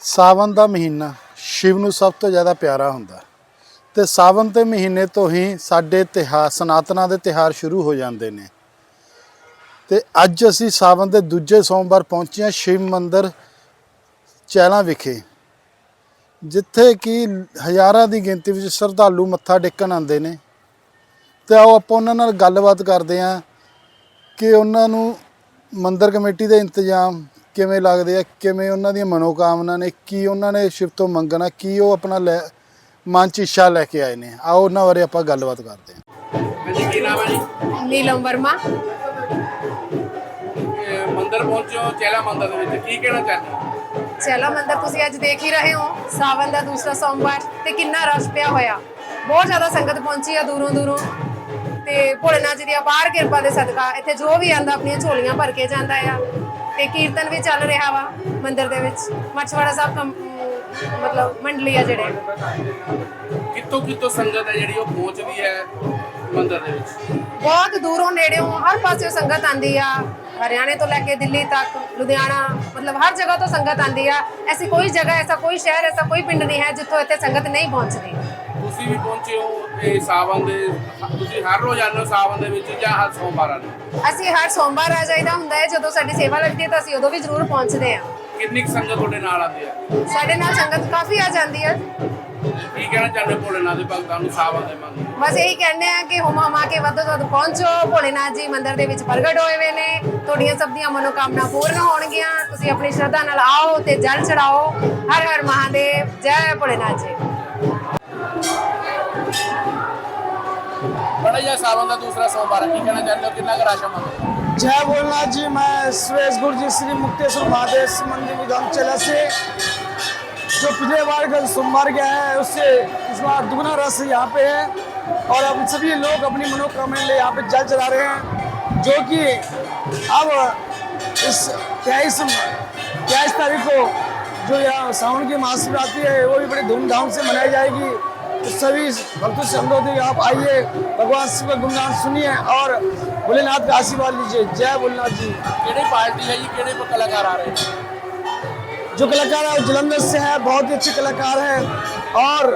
ਸਾਵਨ ਦਾ ਮਹੀਨਾ ਸ਼ਿਵ ਨੂੰ ਸਭ ਤੋਂ ਜ਼ਿਆਦਾ ਪਿਆਰਾ ਹੁੰਦਾ ਤੇ ਸਾਵਨ ਦੇ ਮਹੀਨੇ ਤੋਂ ਹੀ ਸਾਡੇ ਤਿਉਹਾਰ ਸਨਾਤਨਾਂ ਦੇ ਤਿਉਹਾਰ ਸ਼ੁਰੂ ਹੋ ਜਾਂਦੇ ਨੇ। ਤੇ ਅੱਜ ਅਸੀਂ ਸਾਵਨ ਦੇ ਦੂਜੇ ਸੋਮਵਾਰ ਪਹੁੰਚੇ ਹਾਂ ਸ਼ਿਵ ਮੰਦਿਰ ਚੈਲਾ ਵਿਖੇ। ਜਿੱਥੇ ਕਿ ਹਜ਼ਾਰਾਂ ਦੀ ਗਿਣਤੀ ਵਿੱਚ ਸ਼ਰਧਾਲੂ ਮੱਥਾ ਟੇਕਣ ਆਉਂਦੇ ਨੇ। ਤੇ ਆਓ ਆਪਾਂ ਉਹਨਾਂ ਨਾਲ ਗੱਲਬਾਤ ਕਰਦੇ ਹਾਂ ਕਿ ਉਹਨਾਂ ਨੂੰ ਮੰਦਿਰ ਕਮੇਟੀ ਦੇ ਇੰਤਜ਼ਾਮ ਕਿਵੇਂ ਲੱਗਦੇ ਆ ਕਿਵੇਂ ਉਹਨਾਂ ਦੀਆਂ ਮਨੋਕਾਮਨਾ ਨੇ ਕੀ ਉਹਨਾਂ ਨੇ ਸ਼ਿਵ ਤੋਂ ਮੰਗਣਾ ਕੀ ਉਹ ਆਪਣਾ ਲੈ ਮਨ ਚ ਇੱਛਾ ਲੈ ਕੇ ਆਏ ਨੇ। ਆਓ ਉਹਨਾਂ ਬਾਰੇ ਆਪਾਂ ਗੱਲਬਾਤ ਕਰਦੇ ਹਾਂ। ਨੀਲਮ ਵਰਮਾ। ਮੰਦਿਰ ਪਹੁੰਚੋ ਚੈਲਾ ਮੰਦਿਰ ਦੇ ਵਿੱਚ। ਕੀ ਕਹਿਣਾ ਚਾਹੁੰਦੇ ਹੋ? ਚੈਲਾ ਮੰਦਰ ਤੁਸੀਂ ਅੱਜ ਦੇਖ ਹੀ ਰਹੇ ਹੋ ਸਾਵਨ ਦਾ ਦੂਸਰਾ ਸੋਮਵਾਰ ਤੇ ਕਿੰਨਾ ਰਸ਼ ਪਿਆ ਹੋਇਆ। ਬਹੁਤ ਜ਼ਿਆਦਾ ਸੰਗਤ ਪਹੁੰਚੀ ਆ ਦੂਰੋਂ ਦੂਰੋਂ। ਤੇ ਭੋਲੇਨਾਥ ਜੀ ਦੀ ਅਪਾਰ ਕਿਰਪਾ ਦੇ ਸਦਕਾ ਇੱਥੇ ਜੋ ਵੀ ਆਂਦਾ ਆਪਣੀਆਂ ਝੋਲੀਆਂ ਭਰ ਕੇ ਜਾਂਦਾ ਆ। ਤੇ ਕੀਰਤਨ ਵੀ ਚੱਲ ਰਿਹਾ ਵਾ ਮੰਦਿਰ ਦੇ ਵਿੱਚ। ਮਛਵਾੜਾ ਸਾਹਿਬ ਕੰ- ਅਮ, ਮਤਲਬ ਮੰਡਲੀ ਆ ਜਿਹੜੇ। ਕਿੱਥੋਂ ਕਿੱਥੋਂ ਸੰਗਤ ਹੈ ਜਿਹੜੀ ਉਹ ਪਹੁੰਚਦੀ ਹੈ ਮੰਦਿਰ ਦੇ ਵਿੱਚ? ਬਹੁਤ ਦੂਰੋਂ ਨੇੜਿਓਂ ਹਰ ਪਾਸਿਓਂ ਸੰਗਤ ਆਂਦੀ ਆ। ਹਰਿਆਣੇ ਤੋਂ ਲੈ ਕੇ ਦਿੱਲੀ ਤੱਕ ਲੁਧਿਆਣਾ ਮਤਲਬ ਹਰ ਜਗ੍ਹਾ ਤੋਂ ਸੰਗਤ ਆਂਦੀ ਆ। ਐਸੀ ਕੋਈ ਜਗ੍ਹਾ ਐਸਾ ਕੋਈ ਸ਼ਹਿਰ ਐਸਾ ਕੋਈ ਪਿੰਡ ਨਹੀਂ ਹੈ ਜਿੱਥੋਂ ਇੱਥੇ ਸੰਗਤ ਨਹੀਂ ਪਹੁੰਚਦੀ। ਤੁਸੀਂ ਵੀ ਪਹੁੰਚੇ ਹੋ ਤੇ ਸਾਵਨ ਦੇ ਤੁਸੀਂ ਹਰ ਰੋਜ਼ ਆਉਂਦੇ ਹੋ ਸਾਵਨ ਦੇ ਵਿੱਚ ਜਾਂ ਹਰ ਸੋਮਵਾਰ ਆਉਂਦੇ ਹੋ? ਅਸੀਂ ਹਰ ਸੋਮਵਾਰ ਆ ਜਾਈਦਾ ਹੁੰਦਾ ਹੈ ਜਦੋਂ ਸਾਡੀ ਸੇਵਾ ਲੱਗਦੀ ਹੈ ਤਾਂ ਅਸੀਂ ਉਦੋਂ ਵੀ ਜ਼ਰੂਰ ਪਹੁੰਚਦੇ ਆ ਕਿੰਨੀ ਕੁ ਸੰਗਤ ਤੁਹਾਡੇ ਨਾਲ ਆਉਂਦੀ ਹੈ? ਸਾਡੇ ਨਾਲ ਸੰਗਤ ਕਾਫੀ ਆ ਜਾਂਦੀ ਹੈ। ਕੀ ਕਹਿਣਾ ਚਾਹੁੰਦੇ ਹੋ ਭੋਲੇਨਾਥ ਦੇ ਭਗਤਾਂ ਨੂੰ ਸਾਵਨ ਦੇ ਮੰਗ ਬਸ ਇਹੀ ਕਹਿੰਦੇ ਆ ਕਿ ਹੁਮਾ ਹੁਮਾ ਕੇ ਵੱਧ ਤੋਂ ਵੱਧ ਪਹੁੰਚੋ। ਭੋਲੇਨਾਥ ਜੀ ਮੰਦਿਰ ਦੇ ਵਿੱਚ ਪ੍ਰਗਟ ਹੋਏ ਹੋਏ ਨੇ। ਤੁਹਾਡੀਆਂ ਸਭ ਦੀਆਂ ਮਨੋਕਾਮਨਾ ਪੂਰਨ ਹੋਣਗੀਆਂ। ਤੁਸੀਂ ਆਪਣੀ ਸ਼ਰਧਾ ਨਾਲ ਆਓ ਤੇ ਜਲ ਚੜਾਓ। ਹਰ ਹਰ ਮਹਾਦੇਵ। ਜੈ ਭੋਲੇਨਾਥ ਜੀ। जय भोलनाथ जी, मैं सुरेश गुरु जी, श्री मुक्तेश्वर महादेव मंदिर विधान चला से, जो पिछले बार कल सोमवार गया है, उससे इस बार दुगना रस यहाँ पे है। और अब सभी लोग अपनी मनोकामना ले यहाँ पे जल चला रहे हैं, जो कि अब इस तेईस तेईस तारीख को जो यहाँ सावन की महाशिवरात्रि है, वो भी बड़ी धूमधाम से मनाई जाएगी। सभी भक्तों से अनुरोध है कि आप आइए भगवान शिव का गुणगान सुनिए और भोलेनाथ का आशीर्वाद लीजिए जय भोलेनाथ जी ਕਿਹੜੀ ਪਾਰਟੀ ਹੈ ਜੀ ਕਿਹੜੇ ਕਲਾਕਾਰ ਆ ਰਹੇ ਨੇ जो कलाकार है वो जलंधर से है बहुत ही अच्छे कलाकार हैं और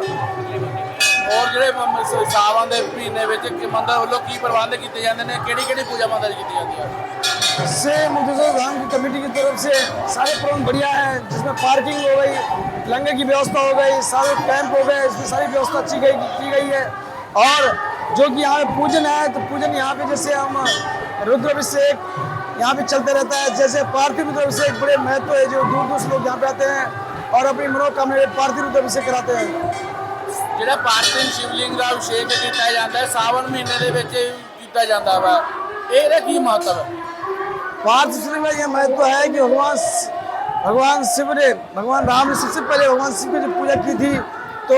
ਹੋਰ ਜਿਹੜੇ ਮ- ਮ- ਸਾਵਨ ਦੇ ਮਹੀਨੇ ਵਿੱਚ ਕਿ ਮੰਦਿਰ ਵੱਲੋਂ ਕੀ ਪ੍ਰਬੰਧ ਕੀਤੇ ਜਾਂਦੇ ਨੇ ਕਿਹੜੀ ਕਿਹੜੀ ਪੂਜਾ ਮੰਦਿਰ 'ਚ ਕੀਤੀ ਜਾਂਦੀ ਹੈ से मुक्तेश्वर धाम की कमेटी की तरफ से सारे प्रबंध बढ़िया है जिसमें पार्किंग हो गई लंगर की व्यवस्था हो गई सारे कैंप हो गए इसमें सारी व्यवस्था अच्छी गई की गई है। और जो कि यहाँ पूजन है तो पूजन यहाँ पे जैसे हम रुद्राभिषेक यहाँ पे चलते रहता है जैसे पार्थिव रुद्राभिषेक बड़े महत्व है जो दूर दूर से लोग यहाँ पे आते हैं और अपनी मनोकामना पार्थिव रुद्राभिषेक कराते हैं। जो पार्थिव शिवलिंग का अभिषेक किया जाता है सावन महीने के ਵਿੱਚ ਕੀਤਾ ਜਾਂਦਾ ਵਾ। ਇਹਦਾ ਕੀ पार्थिव शिवलिंग का यह महत्व है कि भगवान भगवान शिव ने भगवान राम ने सबसे पहले भगवान शिव की जब पूजा की थी तो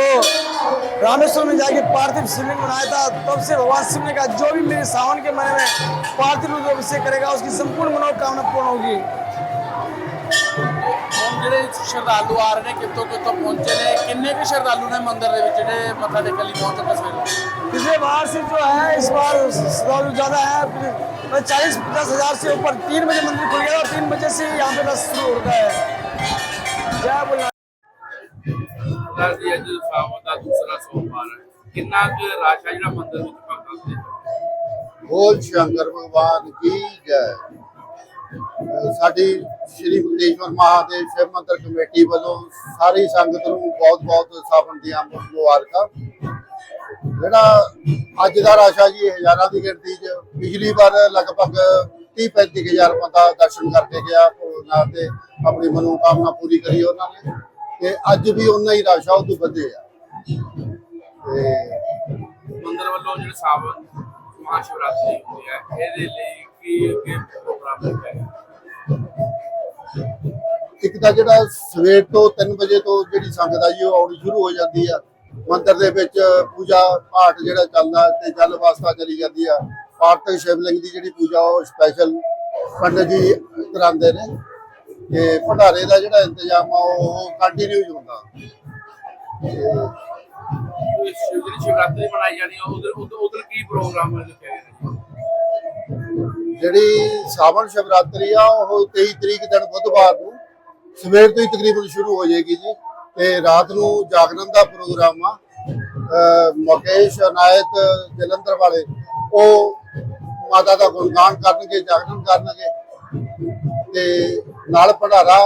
रामेश्वर में जाके पार्थिव शिवलिंग बनाया था तब से भगवान शिव ने कहा जो भी मेरे सावन के महीने में पार्थिव रूप अभिषेक करेगा उसकी संपूर्ण मनोकामना पूर्ण होगी ਹੁਣ ਜਿਹੜੇ ਸ਼ਰਧਾਲੂ ਆ ਰਹੇ ਨੇ ਕਿੱਥੋਂ ਕਿੱਥੋਂ ਪਹੁੰਚੇ ਨੇ ਕਿੰਨੇ ਕੁ ਸ਼ਰਧਾਲੂ ਨੇ ਮੰਦਿਰ ਦੇ ਵਿੱਚ ਜਿਹੜੇ ਮੱਥਾ ਟੇਕਣ ਲਈ ਪਹੁੰਚ ਚੁੱਕੇ ਸਵੇਰੇ पिछले बार से जो है इस बार श्रद्धालु ज़्यादा है चालीस पचास हजार से ऊपर तीन बजे मंदिर खुल गया और तीन बजे से यहाँ पे रस शुरू होता है जय बोला ਦੱਸਦੀ ਅੱਜ ਸਾਵਨ ਦਾ ਦੂਸਰਾ ਸੋਮਵਾਰ ਹੈ ਕਿੰਨਾ ਕੁ ਰਾਸ਼ਾ ਜਿਹੜਾ ਮੰਦਿਰ ਵਿੱਚ ਭਗਤਾਂ ਦੇ ਬੋਲ ਸ਼ੰਕਰ ਭਗਵਾਨ ਕੀ ਜੈ ਅਹ ਸਾਡੀ ਸ਼੍ਰੀ ਮੁਕਤੇਸ਼ਵਰ ਮਹਾਦੇਵ ਸ਼ਿਵ ਮੰਦਿਰ ਕਮੇਟੀ ਵੱਲੋਂ ਸਾਰੀ ਸੰਗਤ ਨੂੰ ਬਹੁਤ-ਬਹੁਤ ਸਾਵਣ ਦੀਆਂ ਮੁਬਾਰਕਾਂ ਜਿਹੜਾ ਅੱਜ ਦਾ ਰਾਸ਼ਾ ਜੀ ਹਜ਼ਾਰਾਂ ਦੀ ਗਿਣਤੀ 'ਚ ਪਿਛਲੀ ਵਾਰ ਲਗਭਗ 30-35 ਹਜ਼ਾਰ ਬੰਦਾ ਦਰਸ਼ਨ ਕਰਕੇ ਗਿਆ ਭੋਲਨਾਥ ਦੇ ਆਪਣੀ ਮਨੋਕਾਮਨਾ ਪੂਰੀ ਕਰੀ ਉਹਨਾਂ ਨੇ। ਤੇ ਅੱਜ ਵੀ ਉਹਨਾਂ ਹੀ ਰਾਸ਼ਾ ਉਹ ਤੋਂ ਵਧੇ ਆ। ਤੇ ਮੰਦਿਰ ਵੱਲੋਂ ਜਿਹੜੇ ਸਾਵਨ ਮਹਾਸ਼ਿਵਰਾਤਰੀ ਹੁੰਦੀ ਹੈ ਇਹਦੇ ਲਈ ਕੀ ਅੱਗੇ ਪ੍ਰੋਗਰਾਮ ਗਿਆ ਇੱਕ ਤਾਂ ਜਿਹੜਾ ਸਵੇਰ ਤੋਂ 3 ਵਜੇ ਤੋਂ ਜਿਹੜੀ ਸੰਗਤ ਆ ਜੀ ਉਹ ਆਉਣੀ ਸ਼ੁਰੂ ਹੋ ਜਾਂਦੀ ਆ। ਮੰਦਿਰ ਦੇ ਵਿੱਚ ਪੂਜਾ ਪਾਠ ਜਿਹੜਾ ਚੱਲਦਾ ਤੇ ਜਲ ਵਾਸਤਾ ਚਲੀ ਜਾਂਦੀ ਆ। ਪਾਰਥਿਵ ਸ਼ਿਵਲਿੰਗ ਦੀ ਜਿਹੜੀ ਪੂਜਾ ਉਹ ਸਪੈਸ਼ਲ ਪੰਡਤ ਜੀ ਕਰਾਉਂਦੇ ਨੇ। ਤੇ ਭੰਡਾਰੇ ਦਾ ਜਿਹੜਾ ਇੰਤਜ਼ਾਮ ਆ ਉਹ ਕੰਟੀਨਿਊ ਹੁੰਦਾ। ਜਿਹੜੀ ਸ਼ਿਵਰਾਤਰੀ ਮਨਾਈ ਜਾਣੀ ਹੈ ਉਧਰ ਉਧਰ ਕੀ ਪ੍ਰੋਗਰਾਮ ਰੱਖਿਆ ਜਿਹੜੀ ਸਾਵਣ ਸ਼ਿਵਰਾਤਰੀ ਆ ਉਹ 23 ਤਰੀਕ ਦਿਨ ਬੁੱਧਵਾਰ ਨੂੰ ਸਵੇਰ ਤੋਂ ਹੀ ਤਕਰੀਬਨ ਸ਼ੁਰੂ ਹੋ ਜਾਏਗੀ ਜੀ। ਤੇ ਰਾਤ ਨੂੰ ਜਾਗਰਣ ਦਾ ਪ੍ਰੋਗਰਾਮ ਆ ਮੁਕੇਸ਼ ਅਨਾਇਤ ਜਲੰਧਰ ਵਾਲੇ ਉਹ ਮਾਤਾ ਦਾ ਗੁਣਗਾਨ ਕਰਨਗੇ ਜਾਗਰਣ ਕਰਨਗੇ ਤੇ ਨਾਲ ਭੰਡਾਰਾ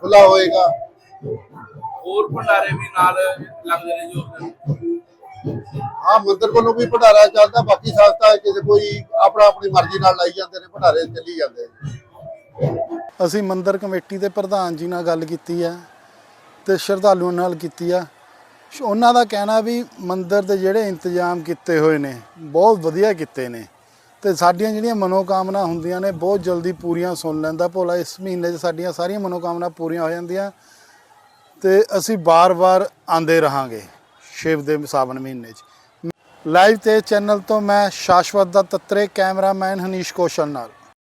ਖੁੱਲਾ ਹੋਏਗਾ। ਹੋਰ ਭੰਡਾਰੇ ਵੀ ਨਾਲ ਲੱਗਦੇ ਨੇ ਜੋ ਹਾਂ ਮੰਦਰ ਵੱਲੋਂ ਵੀ ਭੰਡਾਰਾ ਚੱਲਦਾ ਬਾਕੀ ਸੰਸਥਾ ਕਿਸੇ ਕੋਈ ਆਪਣਾ ਆਪਣੀ ਮਰਜ਼ੀ ਨਾਲ ਲਾਈ ਜਾਂਦੇ ਨੇ ਭੰਡਾਰੇ ਚੱਲੀ ਜਾਂਦੇ ਨੇ। ਅਸੀਂ ਮੰਦਿਰ ਕਮੇਟੀ ਦੇ ਪ੍ਰਧਾਨ ਜੀ ਨਾਲ ਗੱਲ ਕੀਤੀ ਆ ਤੇ ਸ਼ਰਧਾਲੂਆਂ ਨਾਲ ਕੀਤੀ ਆ। ਉਹਨਾਂ ਦਾ ਕਹਿਣਾ ਵੀ ਮੰਦਿਰ ਦੇ ਜਿਹੜੇ ਇੰਤਜ਼ਾਮ ਕੀਤੇ ਹੋਏ ਨੇ, ਬਹੁਤ ਵਧੀਆ ਕੀਤੇ ਨੇ ਤੇ ਸਾਡੀਆਂ ਜਿਹੜੀਆਂ ਮਨੋਕਾਮਨਾ ਹੁੰਦੀਆਂ ਨੇ, ਬਹੁਤ ਜਲਦੀ ਪੂਰੀਆਂ ਸੁਣ ਲੈਂਦਾ ਭੋਲਾ। ਇਸ ਮਹੀਨੇ 'ਚ ਸਾਡੀਆਂ ਸਾਰੀਆਂ ਮਨੋਕਾਮਨਾ ਪੂਰੀਆਂ ਹੋ ਜਾਂਦੀਆਂ ਤੇ ਅਸੀਂ ਬਾਰ-ਬਾਰ ਆਂਦੇ ਰਹਾਂਗੇ ਸ਼ਿਵ ਦੇ ਸਾਵਣ ਮਹੀਨੇ 'ਚ। ਲਾਈਵ ਤੇ ਚੈਨਲ ਤੋਂ ਮੈਂ ਸ਼ਾਸ਼ਵਤ ਦਾ ਤੱਤਰੇ ਕੈਮਰਾਮੈਨ ਹਨੀਸ਼ ਕੌਸ਼ਲ ਨਾਲ।